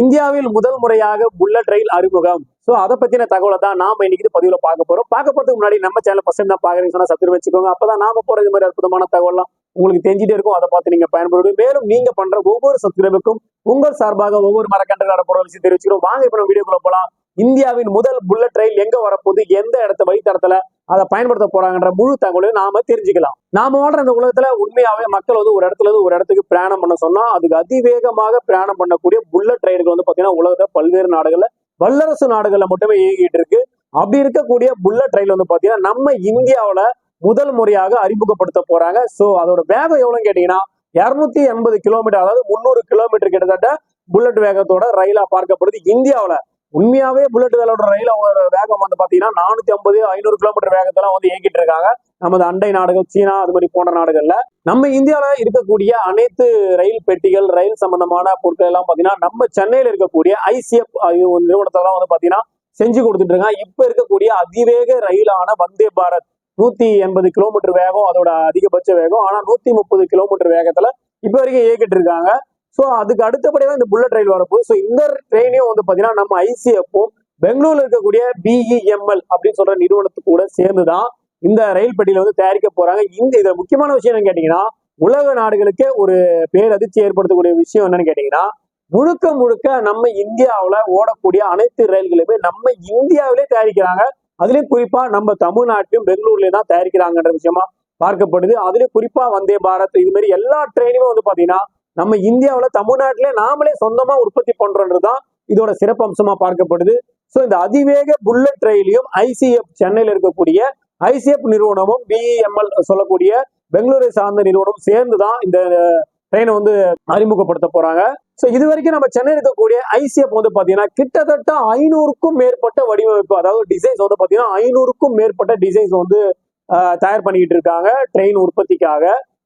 இந்தியாவில் முதல் முறையாக புல்லட் ரயில் அறிமுகம். சோ அதை பத்தின தகவலை தான் நாம இன்னைக்கு பதிவுல பார்க்க போறோம். பார்க்க போறதுக்கு முன்னாடி நம்ம சேனல் பசங்க தான் பாக்குறீங்க சொன்னா சத்துரு வச்சுக்கோங்க. அப்பதான் நாம போறது மாதிரி அற்புதமான தகவல்லாம் உங்களுக்கு தெரிஞ்சிட்டே இருக்கும். அதை பார்த்து நீங்க பயன்படுவீங்க மேலும் நீங்க பண்ற ஒவ்வொரு சப்ஸ்கிரைபுக்கும் உங்கள் சார்பாக ஒவ்வொரு மரக்கன்று நடப்போற விஷயம் தெரிவிச்சுக்கிறோம். வாங்க இப்ப நம்ம வீடியோக்குள்ள போலாம். இந்தியாவின் முதல் புல்லட் ரயில் எங்க வரப்போகுது? எந்த இடத்த வழித்தடத்துல அதை பயன்படுத்த போறாங்கன்ற முழு தகவலையும் நாம தெரிஞ்சுக்கலாம். நாம வாழ்ற இந்த உலகத்துல உண்மையாவே மக்கள் வந்து ஒரு இடத்துல இருந்து ஒரு இடத்துக்கு பிரயாணம் பண்ண சொன்னா அதுக்கு அதிவேகமாக பிரயாணம் பண்ணக்கூடிய புல்லட் ரயில்கள் வந்து பாத்தீங்கன்னா உலகத்துல பல்வேறு நாடுகள்ல வல்லரசு நாடுகள்ல மட்டுமே இயங்கிட்டு இருக்கு. அப்படி இருக்கக்கூடிய புல்லட் ரயில் வந்து பாத்தீங்கன்னா நம்ம இந்தியாவுல முதல் முறையாக அறிமுகப்படுத்த போறாங்க. சோ அதோட வேகம் எவ்வளவுன்னு கேட்டீங்கன்னா இருநூத்தி எண்பது கிலோமீட்டர் அதாவது முந்நூறு கிலோமீட்டர் கிட்டத்தட்ட புல்லட் வேகத்தோட ரயிலா பார்க்கப்படுது இந்தியாவில. உண்மையாவே புல்லட் வேலோட ரயில் வேகம் வந்து பாத்தீங்கன்னா நானூத்தி ஐம்பது ஐநூறு கிலோமீட்டர் வேகத்தெல்லாம் வந்து இயக்கிட்டு இருக்காங்க. நமது அண்டை நாடுகள் சீனா அது மாதிரி போன்ற நாடுகள்ல. நம்ம இந்தியாவில இருக்கக்கூடிய அனைத்து ரயில் பெட்டிகள் ரயில் சம்பந்தமான பொருட்கள் எல்லாம் பாத்தீங்கன்னா நம்ம சென்னையில இருக்கக்கூடிய ஐசிஎஃப் நிறுவனத்தெல்லாம் வந்து பாத்தீங்கன்னா செஞ்சு கொடுத்துட்டு இருக்காங்க. இப்ப இருக்கக்கூடிய அதிவேக ரயிலான வந்தே பாரத் நூத்தி எண்பது கிலோமீட்டர் வேகம் அதோட அதிகபட்ச வேகம். ஆனா நூத்தி முப்பது கிலோமீட்டர் வேகத்துல இப்ப வரைக்கும் இயக்கிட்டு இருக்காங்க. ஸோ அதுக்கு அடுத்தபடியாக இந்த புல்லட் ரயில் வரப்போகுது. ஸோ இந்த ட்ரெயினையும் வந்து பார்த்தீங்கன்னா நம்ம ஐசிஎஃப்பும் பெங்களூர்ல இருக்கக்கூடிய பிஇஎம்எல் அப்படின்னு சொல்ற நிறுவனத்து கூட சேர்ந்து தான் இந்த ரயில் பெட்டியில வந்து தயாரிக்க போறாங்க. இந்த இதுல முக்கியமான விஷயம் என்னன்னு கேட்டீங்கன்னா உலக நாடுகளுக்கு ஒரு பேரதிர்ச்சி ஏற்படுத்தக்கூடிய விஷயம் என்னன்னு கேட்டீங்கன்னா முழுக்க முழுக்க நம்ம இந்தியாவில் ஓடக்கூடிய அனைத்து ரயில்களுமே நம்ம இந்தியாவிலே தயாரிக்கிறாங்க. அதுலயும் குறிப்பா நம்ம தமிழ்நாட்டிலும் பெங்களூர்லயே தான் தயாரிக்கிறாங்கன்ற விஷயமா பார்க்கப்படுது. அதுலயும் குறிப்பா வந்தே பாரத் இது மாதிரி எல்லா ட்ரெயினுமே வந்து பாத்தீங்கன்னா நம்ம இந்தியாவில் தமிழ்நாட்டிலே நாமளே சொந்தமாக உற்பத்தி பண்ணுறோன்றது தான் இதோட சிறப்பம்சமாக பார்க்கப்படுது. ஸோ இந்த அதிவேக புல்லட் ரயிலையும் ஐசிஎஃப் சென்னையில் இருக்கக்கூடிய ஐசிஎஃப் நிறுவனமும் பிஇஎம்எல் சொல்லக்கூடிய பெங்களூரை சார்ந்த நிறுவனம் சேர்ந்து தான் இந்த ட்ரெயினை வந்து அறிமுகப்படுத்த போறாங்க. ஸோ இது வரைக்கும் நம்ம சென்னையில் இருக்கக்கூடிய ஐசிஎஃப் வந்து பார்த்தீங்கன்னா கிட்டத்தட்ட ஐநூறுக்கும் மேற்பட்ட வடிவமைப்பு அதாவது டிசைன்ஸ் வந்து பார்த்தீங்கன்னா ஐநூறுக்கும் மேற்பட்ட டிசைன்ஸ் வந்து தயார் பண்ணிக்கிட்டு இருக்காங்க ட்ரெயின் உற்பத்திக்காக.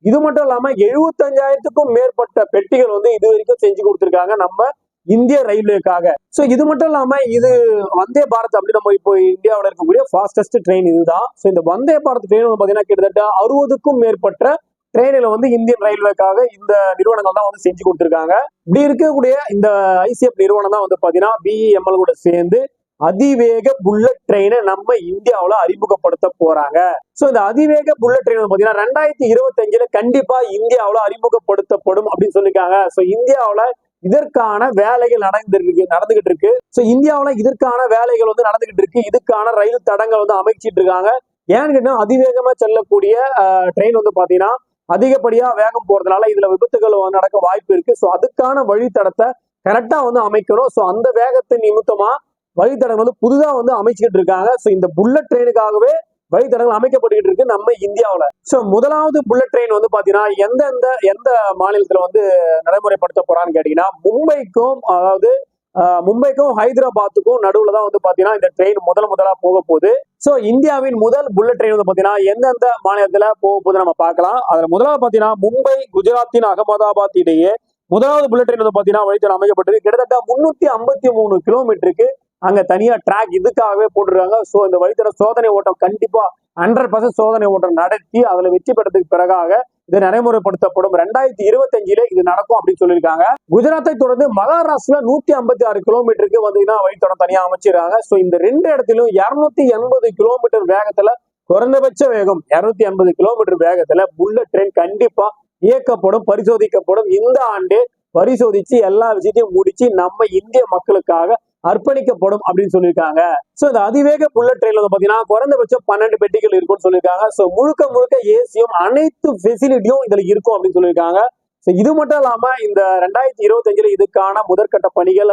இது மட்டும் இல்லாம எழுபத்தஞ்சாயிரத்துக்கும் மேற்பட்ட பெட்டிகள் வந்து இது வரைக்கும் செஞ்சு கொடுத்துருக்காங்க நம்ம இந்திய ரயில்வேக்காக. சோ இது மட்டும் இல்லாம இது வந்தே பாரத் அப்படி நம்ம இப்போ இந்தியாவில் இருக்கக்கூடிய ஃபாஸ்டஸ்ட் ட்ரெயின் இதுதான். சோ இந்த வந்தே பாரத் ட்ரெயின் வந்து பாத்தீங்கன்னா கிட்டத்தட்ட அறுபதுக்கும் மேற்பட்ட ட்ரெயினில் வந்து இந்தியன் ரயில்வேக்காக இந்த நிறுவனங்கள் தான் வந்து செஞ்சு கொடுத்துருக்காங்க. இப்படி இருக்கக்கூடிய இந்த ஐசிஎஃப் நிறுவனம் தான் வந்து பாத்தீங்கன்னா பிஇஎம்எல் கூட சேர்ந்து அதிவேக புல்லட் ட்ரெயினை நம்ம இந்தியாவுல அறிமுகப்படுத்த போறாங்க. ஸோ இந்த அதிவேக புல்லட் ட்ரெயின் வந்து ரெண்டாயிரத்தி இருபத்தஞ்சுல கண்டிப்பா இந்தியாவில் அறிமுகப்படுத்தப்படும் அப்படின்னு சொல்லியிருக்காங்க. ஸோ இந்தியாவில் இதற்கான வேலைகள் நடந்துட்டு நடந்துகிட்டு இருக்கு. ஸோ இந்தியாவுல இதற்கான வேலைகள் வந்து நடந்துகிட்டு இருக்கு. இதுக்கான ரயில் தடங்கள் வந்து அமைச்சிட்டு இருக்காங்க. ஏன்னு கேட்டா அதிவேகமா செல்லக்கூடிய ட்ரெயின் வந்து பாத்தீங்கன்னா அதிகப்படியா வேகம் போறதுனால இதுல விபத்துகள் வந்து நடக்க வாய்ப்பு இருக்கு. ஸோ அதுக்கான வழித்தடத்தை கரெக்டா வந்து அமைக்கணும். ஸோ அந்த வேகத்தை நிமித்தமா வழித்தடங்கள் வந்து புதுதா வந்து அமைச்சுக்கிட்டு இருக்காங்க. சோ இந்த புல்லட் ட்ரெயினுக்காகவே வழித்தடங்கள் அமைக்கப்பட்டுக்கிட்டு இருக்கு நம்ம இந்தியாவில். சோ முதலாவது புல்லட் ட்ரெயின் வந்து பாத்தீங்கன்னா எந்தெந்த எந்த மாநிலத்துல வந்து நடைமுறைப்படுத்த போறான்னு கேட்டீங்கன்னா மும்பைக்கும் அதாவது மும்பைக்கும் ஹைதராபாத்துக்கும் நடுவுல தான் வந்து பாத்தீங்கன்னா இந்த ட்ரெயின் முதல் முதலா போக போகுது. சோ இந்தியாவின் முதல் புல்லட் ட்ரெயின் வந்து பாத்தீங்கன்னா எந்தெந்த மாநிலத்துல போக போகுது நம்ம பார்க்கலாம். அதுல முதலாவது பாத்தீங்கன்னா மும்பை குஜராத்தின் அகமதாபாத் இடையே முதலாவது புல்லட் ட்ரெயின் வந்து பாத்தீங்கன்னா வழித்தடம் அமைக்கப்பட்டிருக்கு. கிட்டத்தட்ட முன்னூத்தி ஐம்பத்தி மூணு கிலோமீட்டருக்கு அங்க தனியா ட்ராக் இதுக்காகவே போட்டுருக்காங்க. சோ இந்த வழித்தட சோதனை ஓட்டம் கண்டிப்பா ஹண்ட்ரட் பர்சன்ட் சோதனை ஓட்டம் நடத்தி அதுல வெற்றி பெற்றதுக்கு பிறகாக இது நடைமுறைப்படுத்தப்படும். ரெண்டாயிரத்தி இருபத்தஞ்சுல இது நடக்கும் அப்படின்னு சொல்லியிருக்காங்க. குஜராத்தை தொடர்ந்து மகாராஷ்டிரா நூத்தி ஐம்பத்தி ஆறு கிலோமீட்டருக்கு வந்தீங்கன்னா வழித்தடம் தனியா அமைச்சிருக்காங்க. சோ இந்த ரெண்டு இடத்திலும் இருநூத்தி எண்பது கிலோமீட்டர் வேகத்துல குறைந்தபட்ச வேகம் இருநூத்தி எண்பது கிலோமீட்டர் வேகத்துல புல்லட் ட்ரெயின் கண்டிப்பா இயக்கப்படும் பரிசோதிக்கப்படும். இந்த ஆண்டே பரிசோதிச்சு எல்லா விஷயத்தையும் முடிச்சு நம்ம இந்திய மக்களுக்காக அர்ப்பணிக்கப்படும் அப்படின்னு சொல்லியிருக்காங்க. சோ இந்த அதிவேக புல்லட் ட்ரெயின் வந்து பாத்தீங்கன்னா குறைந்தபட்சம் பன்னெண்டு பெட்டிகள் இருக்கும்னு சொல்லியிருக்காங்க. சோ முழுக்க முழுக்க ஏசியும் அனைத்து ஃபெசிலிட்டியும் இதுல இருக்கும் அப்படின்னு சொல்லியிருக்காங்க. சோ இது மட்டும் இல்லாம இந்த ரெண்டாயிரத்தி இருபத்தஞ்சுல இதுக்கான முதற்கட்ட பணிகள்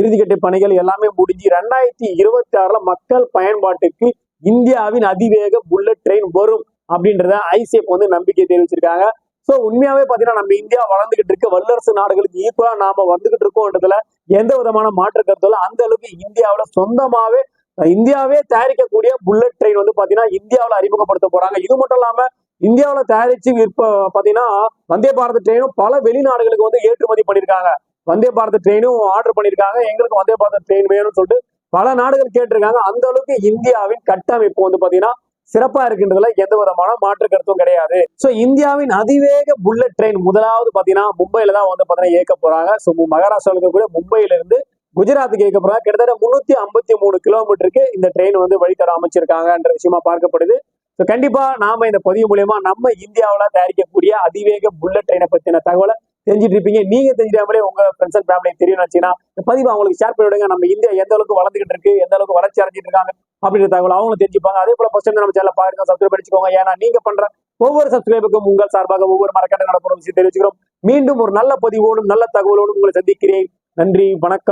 இறுதிக்கட்ட பணிகள் எல்லாமே முடிஞ்சு ரெண்டாயிரத்தி இருபத்தி ஆறுல மக்கள் பயன்பாட்டுக்கு இந்தியாவின் அதிவேக புல்லட் ட்ரெயின் வரும் அப்படின்றத ஐசிஎஃப் வந்து நம்பிக்கை தெரிவிச்சிருக்காங்க. சோ உண்மையாவே பாத்தீங்கன்னா நம்ம இந்தியா வளர்ந்துகிட்டு இருக்க வல்லரசு நாடுகளுக்கு ஈக்குவலா நாம வந்துகிட்டு இருக்கோன்றதுல எந்த விதமான மாற்று கருத்துல அந்த அளவுக்கு இந்தியாவில சொந்தமாவே இந்தியாவே தயாரிக்கக்கூடிய புல்லட் ட்ரெயின் வந்து பாத்தீங்கன்னா இந்தியாவில அறிமுகப்படுத்த போறாங்க. இது மட்டும் இல்லாம இந்தியாவில தயாரிச்சு விற்ப பாத்தீங்கன்னா வந்தே பாரத் ட்ரெயினும் பல வெளிநாடுகளுக்கு வந்து ஏற்றுமதி பண்ணிருக்காங்க. வந்தே பாரத் ட்ரெயினும் ஆர்டர் பண்ணிருக்காங்க. எங்களுக்கு வந்தே பாரத் ட்ரெயின் வேணும்னு சொல்லிட்டு பல நாடுகள் கேட்டிருக்காங்க. அந்த அளவுக்கு இந்தியாவின் கட்டமைப்பு வந்து பாத்தீங்கன்னா சிறப்பா இருக்கின்றதுல எந்த விதமான மாற்று கருத்தும் கிடையாது. சோ இந்தியாவின் அதிவேக புல்லட் ட்ரெயின் முதலாவது பாத்தீங்கன்னா மும்பையில தான் வந்து பாத்தீங்கன்னா இயக்க போறாங்க. ஸோ மகாராஷ்டிராவுக்கு கூட மும்பையில இருந்து குஜராத்துக்கு இயக்க போறாங்க. கிட்டத்தட்ட முன்னூத்தி ஐம்பத்தி மூணு கிலோமீட்டருக்கு இந்த ட்ரெயின் வந்து வழித்தர அமைச்சிருக்காங்கன்ற விஷயமா பார்க்கப்படுது. ஸோ கண்டிப்பா நாம இந்த பதிவு மூலியமா நம்ம இந்தியாவுல தயாரிக்கக்கூடிய அதிவேக புல்லட் ட்ரெயினை பத்தின தகவலை தெரிஞ்சிட்டு இருப்பீங்க நீங்க தெரிஞ்சாமலே உங்க ஃப்ரெண்ட்ஸ் அண்ட் ஃபேமிலி தெரியும் நினைச்சீங்கன்னா இந்த பதிவு அவங்களுக்கு ஷேர் பண்ணி விடுங்க. நம்ம இந்தியா எந்த அளவுக்கு வளர்ந்துகிட்டு இருக்கு எந்த அளவுக்கு வளர்ச்சி அடைஞ்சிட்டு இருக்காங்க அப்படின்ற தகவல் அவங்களும் தெரிஞ்சுப்பாங்க. அதே போல ஃபர்ஸ்ட் நம்ம சேனல் பாருங்க சப்ஸ்கிரைப் பண்ணிச்சுக்கோங்க ஏன்னா நீங்க பண்ற ஒவ்வொரு சப்ஸ்கிரைபுக்கும் உங்கள் சார்பாக ஒவ்வொரு மரக்கட்ட நடப்புற விஷயம் தெரிவிச்சுக்கிறோம். மீண்டும் ஒரு நல்ல பதிவோடும் நல்ல தகவலோடும் உங்களை சந்திக்கிறேன். நன்றி வணக்கம்.